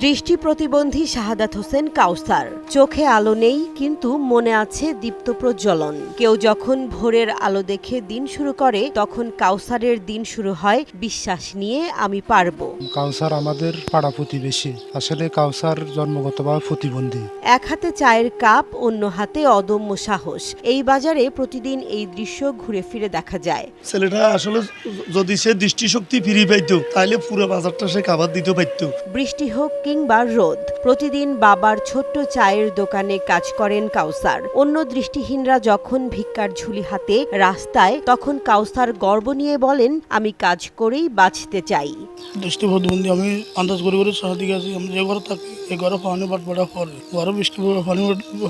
দৃষ্টি প্রতিবন্ধী শাহাদাত হোসেন কাউসার। চোখে আলো নেই কিন্তু মনে আছে দীপ্ত প্রজ্বলন। কেউ যখন ভোরের আলো দেখে দিন শুরু করে তখন কাউসারের দিন শুরু হয় বিশ্বাস নিয়ে আমি পারব। কাউসার আমাদের পাড়া প্রতিবেশী। আসলে কাউসার জন্মগতভাবে প্রতিবন্ধী। এক হাতে চায়ের কাপ অন্য হাতে অদম্য সাহস। এই বাজারে প্রতিদিন এই দৃশ্য ঘুরে ফিরে দেখা যায়। ছেলেটা আসলে যদি সে দৃষ্টিশক্তি ফিরে পাইতো তাহলে পুরো বাজারটা সে খাবার দিতে পারতো বৃষ্টি হোক কিংবা রোদ প্রতিদিন বাবার ছোট্ট চায়ের দোকানে কাজ করেন কাউসার। অন্য দৃষ্টিহীনরা যখন ভিক্ষার ঝুলি হাতে রাস্তায় তখন কাউসার গর্ব নিয়ে বলেন আমি কাজ করেই বাঁচতে চাই। দৃষ্টি প্রতিবন্ধী আমি আন্দাজ করে করে দিকে আছি। আমি যে ঘরে থাকি এই ঘরে পানি বাট পড়া ফল। ঘরে বৃষ্টি পানি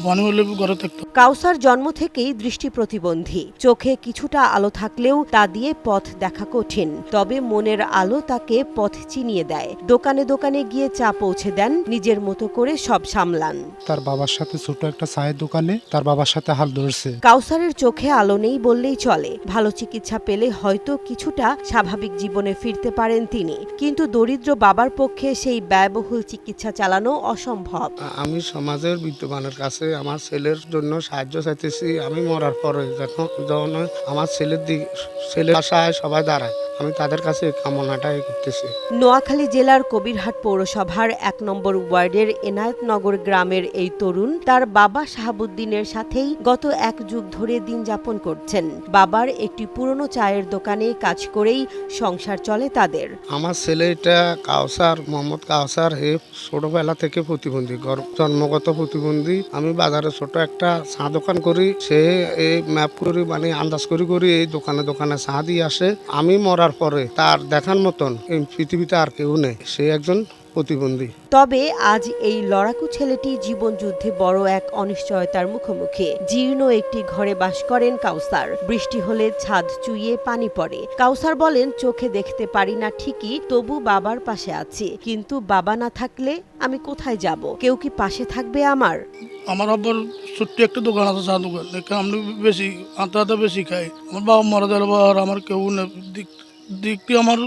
পানি হলে ঘরে থাকতো কাউসার জন্ম থেকেই দৃষ্টি প্রতিবন্ধী। চোখে কিছুটা আলো থাকলেও তা দিয়ে পথ দেখা কঠিন। তবে মনের আলো তাকে পথ চিনিয়ে দেয়। দোকানে দোকানে গিয়ে চা পৌঁছে দেন নিজের মতো করে সব সামলান। তার বাবার সাথে ছোট একটা চায়ের দোকানে তার বাবার সাথে হাল ধরছে। কাউসারের চোখে আলো নেই বললেই চলে। ভালো চিকিৎসা পেলে হয়তো কিছুটা স্বাভাবিক জীবনে ফিরতে পারেন তিনি। কিন্তু দরিদ্র বাবার পক্ষে সেই ব্যয়বহুল চিকিৎসা চালানো অসম্ভব। আমি সমাজের বিদ্যমানের কাছে আমার ছেলের জন্য সাহায্য চাইতেছি। আমি মরার পরে যখন যখন আমার ছেলের দিক ছেলের আশায় সবাই দাঁড়ায়। আমি তাদের কাছে কামনাটাই করতেছি। নোয়াখালী জেলার কবিরহাট পৌরসভার এক নম্বর ওয়ার্ডের এনায়েতনগর গ্রামের এই তরুণ তার বাবা শাহাবুদ্দিনের সাথেই গত এক যুগ ধরে দিন যাপন করছেন। বাবার একটি পুরনো চায়ের দোকানে কাজ করেই সংসার চলে তাদের। আমার ছেলেটা কাউসার মোহাম্মদ কাউসার হে ছোটবেলা থেকে প্রতিবন্ধী জন্মগত প্রতিবন্ধী। আমি বাজারে ছোট একটা চা দোকান করি সে এই ম্যাপ করি মানে আন্দাজ করি করি এই দোকানে দোকানে চা দিয়ে আসে। আমি মরার পরে তার দেখার মতন এই পৃথিবীতে আর কেউ নেই। সে একজন প্রতিবন্ধী। তবে আজ এই লড়াকু ছেলেটি জীবনযুদ্ধে বড় এক অনিশ্চয়তার মুখোমুখি। জীর্ণ একটি ঘরে বাস করেন কাউসার। বৃষ্টি হলে ছাদ চুইয়ে পানি পড়ে। কাউসার বলেন চোখে দেখতে পারি না ঠিকই তবু বাবার পাশে আছি। কিন্তু বাবা না থাকলে আমি কোথায় যাব? কেউ কি পাশে থাকবে আমার? আমার আব্বার ছোট্ট একটা দোকান আছে চা দোকান। আমি বেশি আতা আতা বেশি খাই। আমার বাবা মারা যাওয়ার আমার কেউ নেই। দিক দিকটি আমার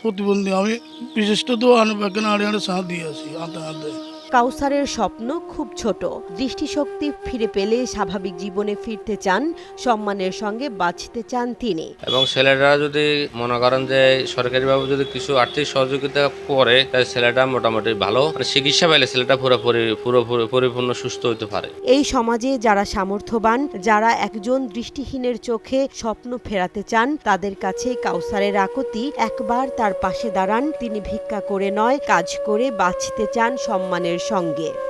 প্রতিবন্ধী আমি বিশিষ্ট তো আনে এখানে আড়ে আড়ে সাঁত দিয়ে আসি আতা আতে কাউসারের স্বপ্ন খুব ছোট। দৃষ্টিশক্তি ফিরে পেলে স্বাভাবিক জীবনে ফিরতে চান সম্মানের সঙ্গে বাঁচতে চান তিনি। এবং ছেলেরা যদি মনে করেন যে সরকারিভাবে যদি কিছু আর্থিক সহযোগিতা করে তাহলে ছেলেটা মোটামুটি ভালো। মানে চিকিৎসা পাইলে ছেলেটা পুরোপুরি পুরোপুরি পরিপূর্ণ সুস্থ হতে পারে। এই সমাজে যারা সামর্থ্যবান যারা একজন দৃষ্টিহীনের চোখে স্বপ্ন ফেরাতে চান তাদের কাছে কাউসারের আকতি একবার তার পাশে দাঁড়ান। তিনি ভিক্ষা করে নয় কাজ করে বাঁচতে চান সম্মানের সঙ্গে।